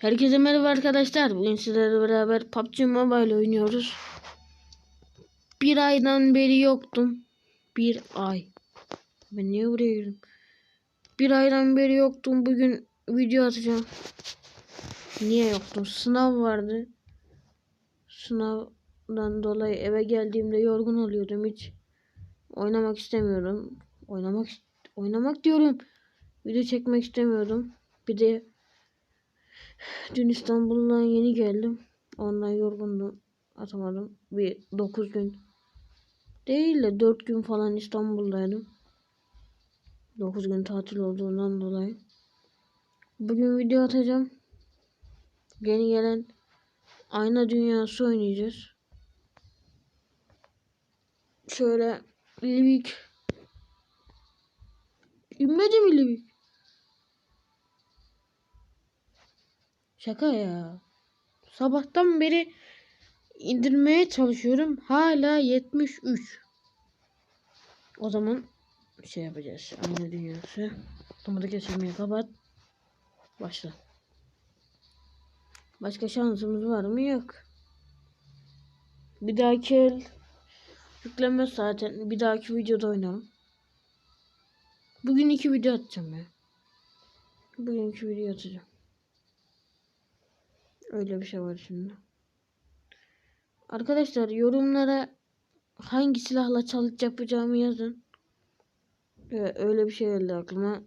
Herkese merhaba arkadaşlar. Bugün sizlerle beraber PUBG Mobile oynuyoruz. Bir aydan beri yoktum. Bir ay. Ben niye buraya girdim? Bir aydan beri yoktum. Bugün video atacağım. Niye yoktum? Sınav vardı. Sınavdan dolayı eve geldiğimde yorgun oluyordum. Hiç oynamak istemiyordum. Oynamak oynamak diyorum. Video çekmek istemiyordum. Bir de Dün İstanbul'dan yeni geldim. Ondan yorgundum. Atamadım. Bir 9 gün değil de 4 gün falan İstanbul'daydım. 9 gün tatil olduğundan dolayı. Bugün video atacağım. Yeni gelen Ayna Dünyası oynayacağız. Şöyle Livik İnmedi mi Livik? Şaka ya. Sabahtan beri indirmeye çalışıyorum. Hala 73. O zaman şey yapacağız. Aynı dünyası. Otomatik geçirmeyi kapat. Başla. Başka şansımız var mı? Yok. Bir dahaki el yüklenmez zaten. Bir dahaki videoda oynarım. Bugün iki video atacağım ya. Bugün iki video atacağım. Öyle bir şey var şimdi. Arkadaşlar yorumlara hangi silahla challenge yapacağımı yazın. Ee, öyle bir şey geldi aklıma.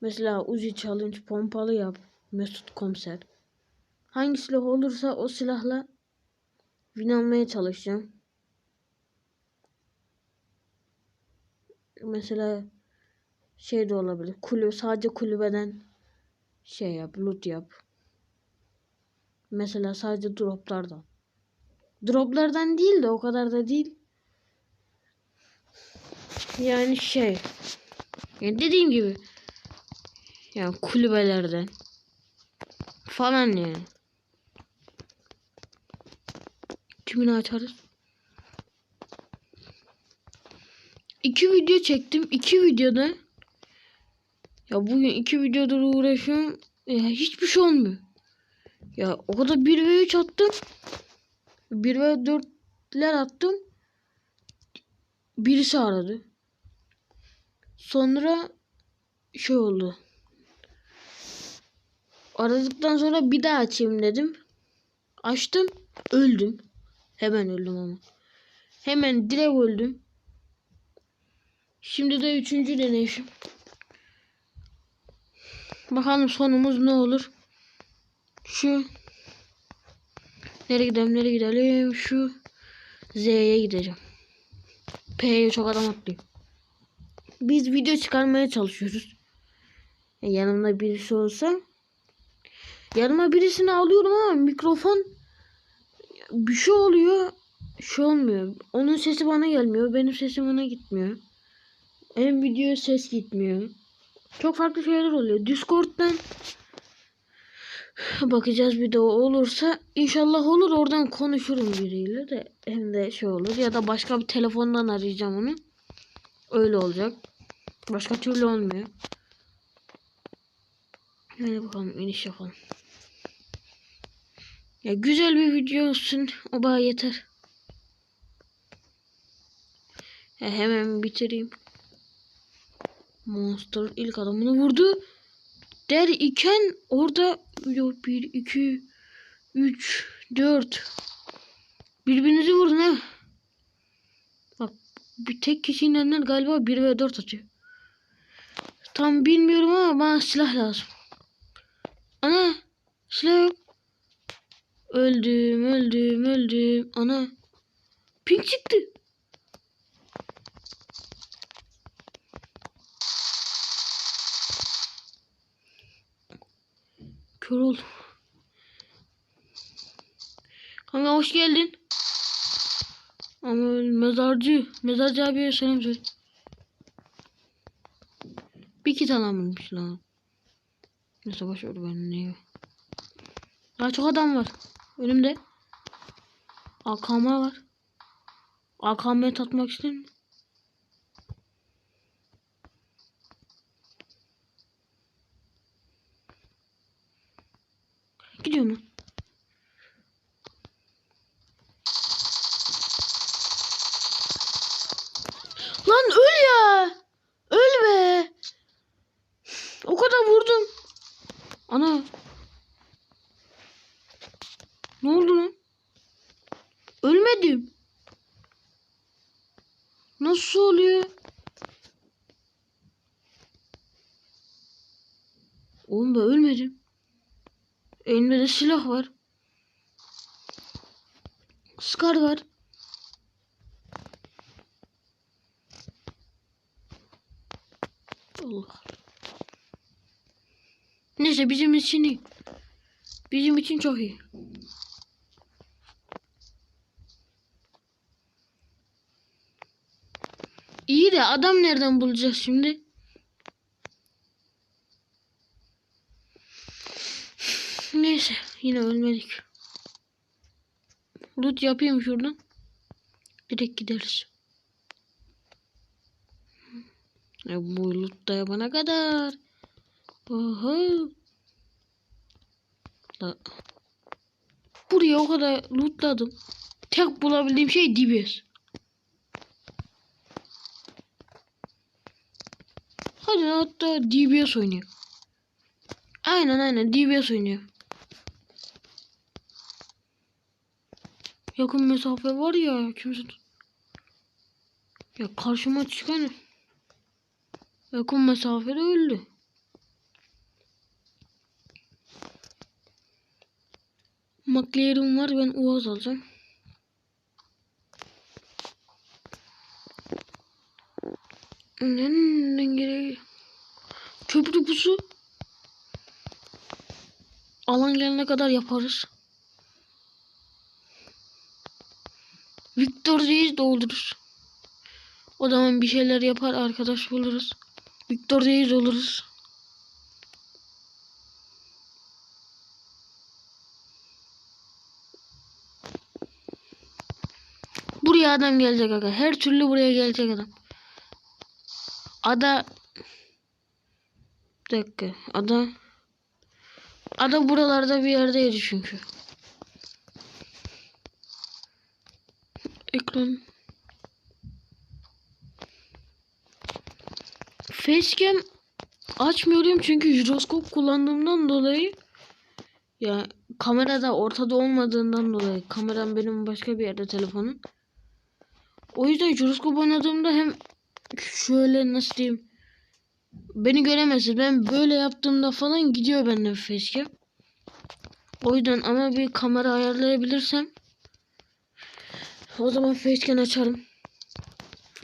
Mesela Uzi challenge pompalı yap. Mesut komiser. Hangi silah olursa o silahla win almaya çalışacağım. Mesela şey de olabilir. Kulübe sadece kulübeden şey yap, loot yap. Mesela sadece droplardan. Droplardan değil de o kadar da değil. Yani şey. Yani dediğim gibi. Yani kulübelerden. Falan yani. Kimini açarız? İki video çektim. İki videoda ya bugün iki videoda uğraşıyorum. Ya hiçbir şey olmuyor. Ya o kadar 1 ve 3 attım. 1 ve 4'ler attım. Birisi aradı. Sonra şey oldu. Aradıktan sonra bir daha açayım dedim. Açtım. Öldüm. Hemen öldüm ama. Hemen direkt öldüm. Şimdi de üçüncü deneyişim. Bakalım sonumuz ne olur. Şu nereye gidelim nereye gidelim şu Z'ye gideceğim. P'ye çok adam atlıyor. Biz video çıkarmaya çalışıyoruz. Yanımda birisi olsa yanıma birisini alıyorum ama mikrofon bir şey oluyor şey olmuyor. Onun sesi bana gelmiyor. Benim sesim ona gitmiyor. Hem videoya ses gitmiyor. Çok farklı şeyler oluyor. Discord'dan Bakacağız bir de o olursa inşallah olur oradan konuşurum biriyle de hem de şey olur ya da başka bir telefondan arayacağım onu. Öyle olacak. Başka türlü olmuyor. Hadi bakalım iniş yapalım. Ya güzel bir video olsun. O bana yeter. Ya hemen bitireyim. Monster ilk adamını vurdu der iken orada yok 1 2 3 4 birbirinizi vurun ha. Bak bir tek kişinin galiba 1 ve 4 atıyor. Tam bilmiyorum ama bana silah lazım. Ana silah yok. Öldüm öldüm öldüm. Ana pink çıktı. Kör. Kanka hoş geldin. Ama mezarcı. Mezarcı abiye selam söyle. Bir kit alamamış lan. Neyse boş ver ben ne Daha çok adam var. Önümde. AKM var. AKM'ye tatmak gidiyorum lan? Lan öl ya. Öl be. O kadar vurdum. Ana. Ne oldu lan? Ölmedim. Nasıl oluyor? Oğlum ben ölmedim. De silah var. Scar var. Allah. Neyse bizim için iyi. Bizim için çok iyi. İyi de adam nereden bulacağız şimdi? Neyse yine ölmedik. Loot yapayım şuradan. Direkt gideriz. E, bu loot da yapana kadar. Oho. La. Buraya o kadar lootladım. Tek bulabildiğim şey DBS. Hadi hatta DBS oynuyor. Aynen aynen DBS oynuyor. Yakın mesafe var ya kimse Ya karşıma çıkan yakın mesafede öldü. McLaren var ben Uaz alacağım. Nereden gereği? Köprü pusu. Alan gelene kadar yaparız. Victor Reis doldurur. O zaman bir şeyler yapar arkadaş buluruz. Victor Reis oluruz. Buraya adam gelecek aga. Her türlü buraya gelecek adam. Ada bir dakika. Ada Ada buralarda bir yerdeydi çünkü. Ekran Facecam açmıyorum çünkü jiroskop kullandığımdan dolayı ya kamerada ortada olmadığından dolayı kameram benim başka bir yerde telefonun. O yüzden jiroskop oynadığımda hem şöyle nasıl diyeyim beni göremezsin. Ben böyle yaptığımda falan gidiyor benden facecam. O yüzden ama bir kamera ayarlayabilirsem o zaman facecam açarım.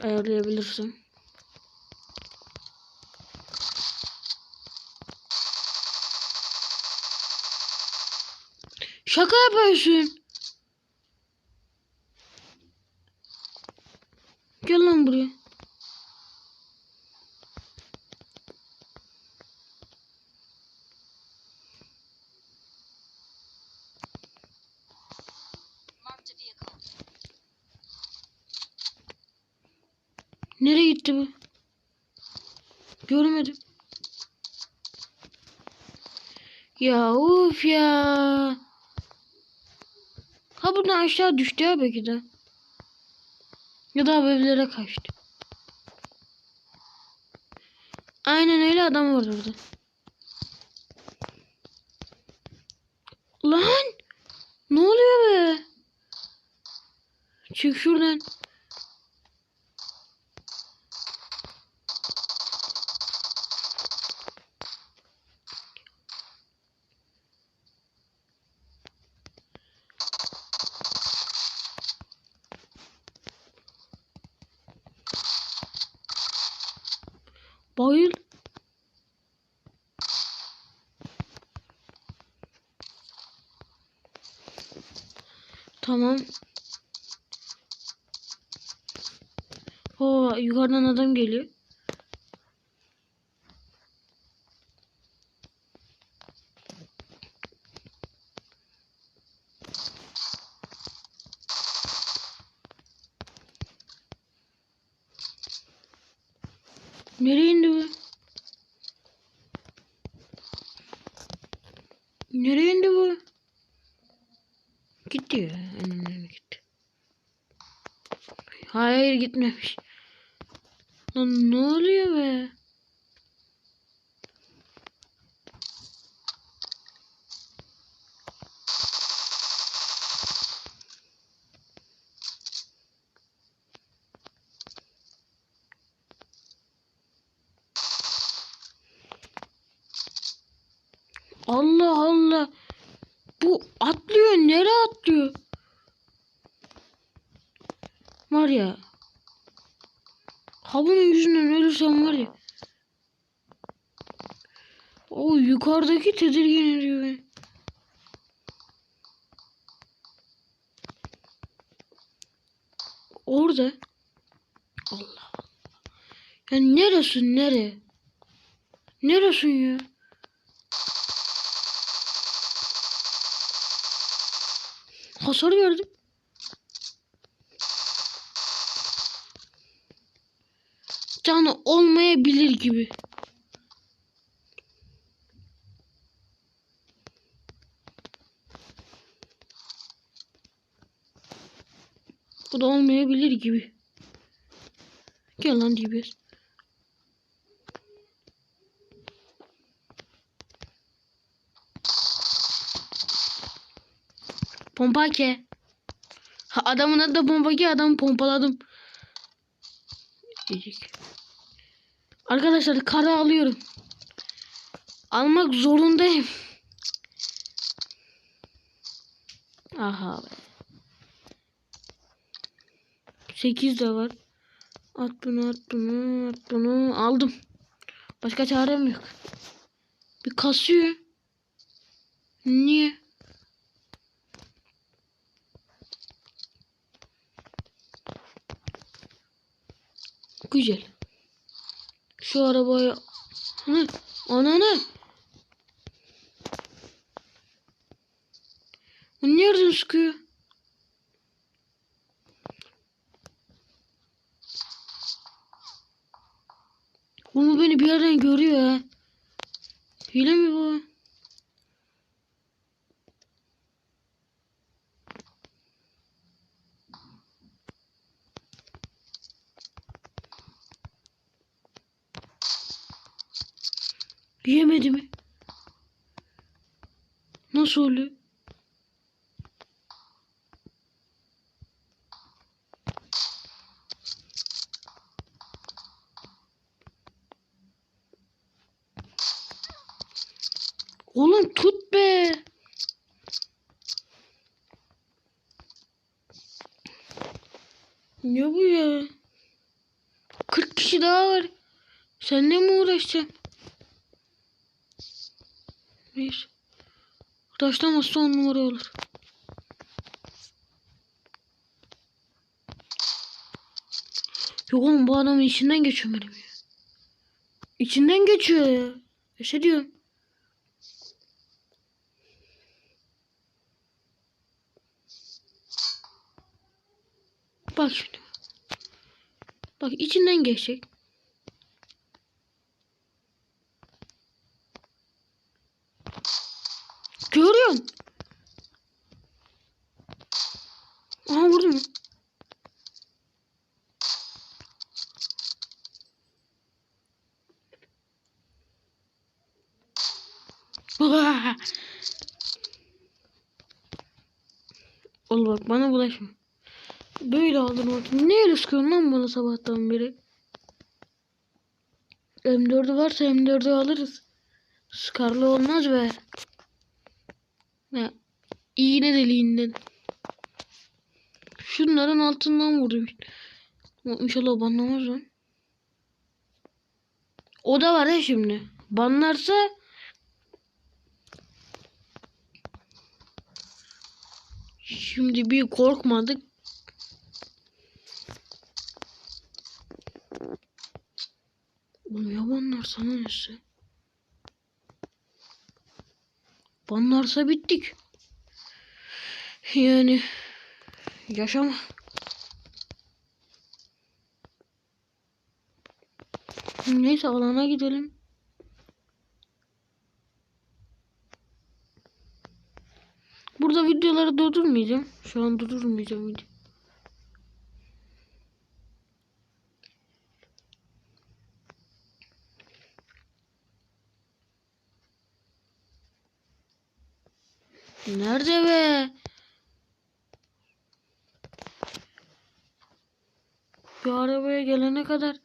Ayarlayabilirsem. Şaka yapıyorsun. Gel lan buraya. Nereye gitti bu? Görmedim. Ya uf ya. Ha buradan aşağı düştü ya belki de. Ya da evlere kaçtı. Aynen öyle adam var orada. Lan! Ne oluyor be? Çık şuradan. Tamam. Oo, yukarıdan adam geliyor. Nereye indi bu? Nereye indi bu? gitti ya. En önemli gitti. Hayır gitmemiş. Lan ne oluyor be? Allah Allah. Bu atlıyor. Nereye atlıyor? Var ya. Ha bunun yüzünden ölürsem var ya. O yukarıdaki tedirgin ediyor beni. Orada. Allah Allah. Ya neresin nere? Neresin ya? Hasar verdim. Canı olmayabilir gibi. Bu da olmayabilir gibi. Gel lan DBS. Pompake. Ha, adamın adı da pompake. Adamı pompaladım. Diyecek. Arkadaşlar kara alıyorum. Almak zorundayım. Aha be. 8 de var. At bunu at bunu at bunu aldım. Başka çarem yok. Bir kasıyor. Niye? Güzel. Şu arabaya... Hı, ananı. Bu nereden sıkıyor? Bunu beni bir yerden görüyor ha. Hile mi bu? Yemedi mi? Nasıl oluyor? Oğlum tut be. Ne bu ya? 40 kişi daha var. Seninle mi uğraşacağım? Bir. Uğraşlamazsa on numara olur. Yok oğlum bu adamın içinden geçiyor benim ya. İçinden geçiyor ya. Yaşa diyorum. Bak şimdi. Bak içinden geçecek. Görüyorum. Aha vurdum? Ol bak bana bulaşma. Böyle aldın ortamı. Ne öyle sıkıyorsun lan bana sabahtan beri? M4'ü varsa M4'ü alırız. Skarlı olmaz be. Ya, iğne deliğinden. Şunların altından vurdum. İnşallah banlamaz lan. O da var ya şimdi. Banlarsa Şimdi bir korkmadık. Oğlum ya banlarsa ne neyse. Banlarsa bittik. Yani yaşama. Neyse alana gidelim. Burada videoları durdurmayacağım. Şu an durdurmayacağım video. Nerede be? Bir arabaya gelene kadar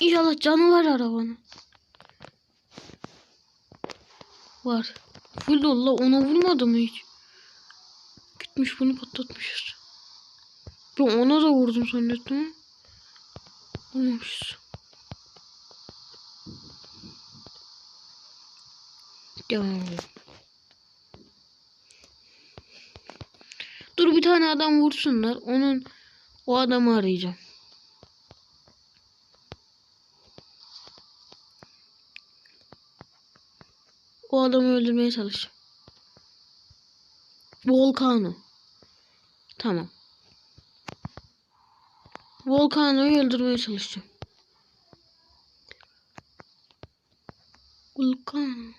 İnşallah canı var arabanın. Var. Full la ona vurmadı mı hiç? Gitmiş bunu patlatmışız. Ben ona da vurdum zannettim ama. Edelim. Dur bir tane adam vursunlar. Onun o adamı arayacağım. O adamı öldürmeye çalışacağım. Volkan'ı. Tamam. Volkan'ı öldürmeye çalışacağım. Volkan.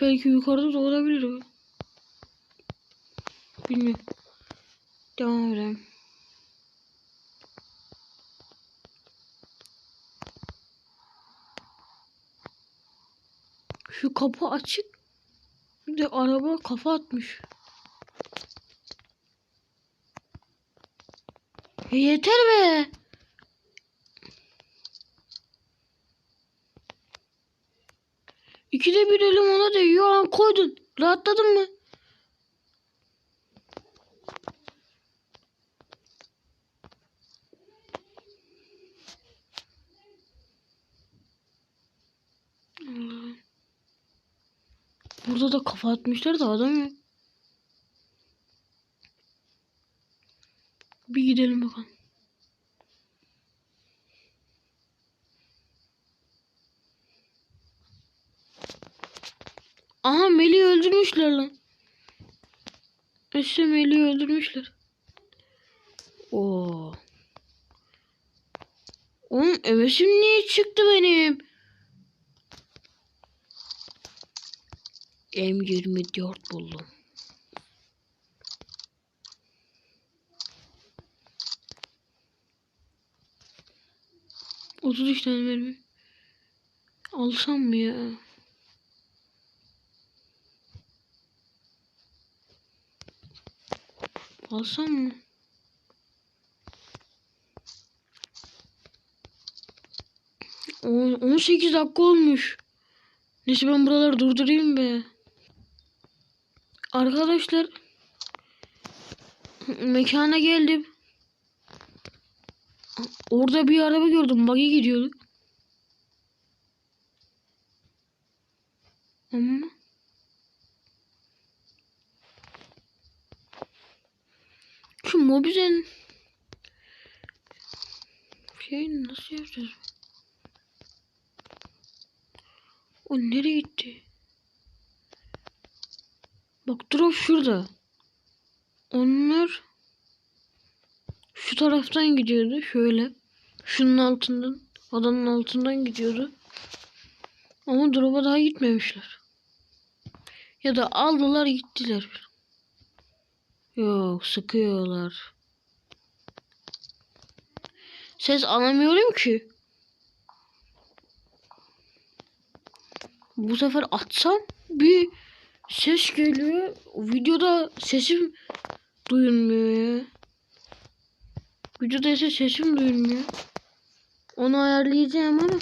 Belki yukarıda da olabilir. Bilmiyorum. Devam edelim. Şu kapı açık. Bir de araba kafa atmış. E yeter be. İkide bir elim ona değiyor. An koydun. Rahatladın mı? Burada da kafa atmışlar da adam yok. Bir gidelim bakalım. Aha Melih'i öldürmüşler lan. İşte Melih'i öldürmüşler. Oo. Oğlum evesim niye çıktı benim? M24 buldum. Otuz üç tane mermi. Alsam mı ya? Alsam mı? On, 18 dakika olmuş. Neyse ben buraları durdurayım be. Arkadaşlar mekana geldim. Orada bir araba gördüm. Buggy gidiyordu. Ama şu mobizen şey nasıl yapacağız? O nereye gitti? Bak drop şurada. Onlar şu taraftan gidiyordu şöyle. Şunun altından, adanın altından gidiyordu. Ama drop'a daha gitmemişler. Ya da aldılar gittiler. Yok sıkıyorlar. Ses alamıyorum ki. Bu sefer atsam bir ses geliyor. Videoda sesim duyulmuyor. Videoda ise sesim duyulmuyor. Onu ayarlayacağım ama.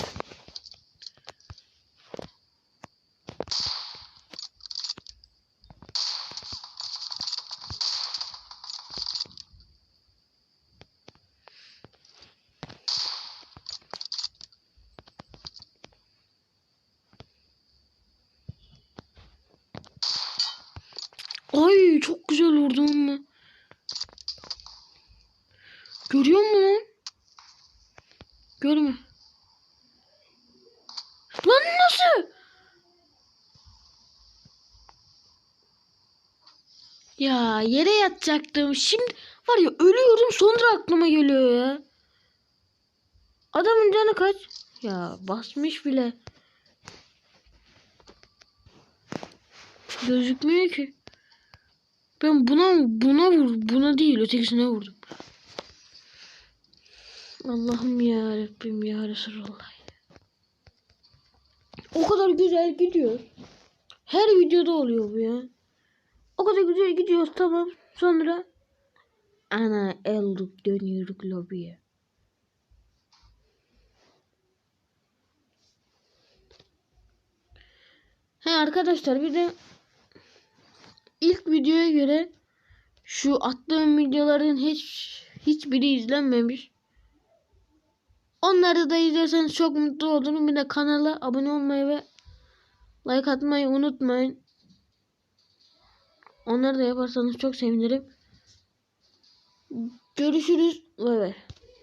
Ay çok güzel vurdum ama. Görüyor musun? Görme. Lan nasıl? Ya yere yatacaktım. Şimdi var ya ölüyorum sonra aklıma geliyor ya. Adamın canı kaç? Ya basmış bile. Gözükmüyor ki. Ben buna buna vur buna değil ötekisine vurdum. Allah'ım ya Rabbim ya Resulallah. O kadar güzel gidiyor. Her videoda oluyor bu ya. O kadar güzel gidiyor tamam. Sonra ana eldik dönüyoruz lobiye. He arkadaşlar bir de ilk videoya göre şu attığım videoların hiç hiçbiri izlenmemiş. Onları da izlerseniz çok mutlu olurum. Bir de kanala abone olmayı ve like atmayı unutmayın. Onları da yaparsanız çok sevinirim. Görüşürüz. Bay bay.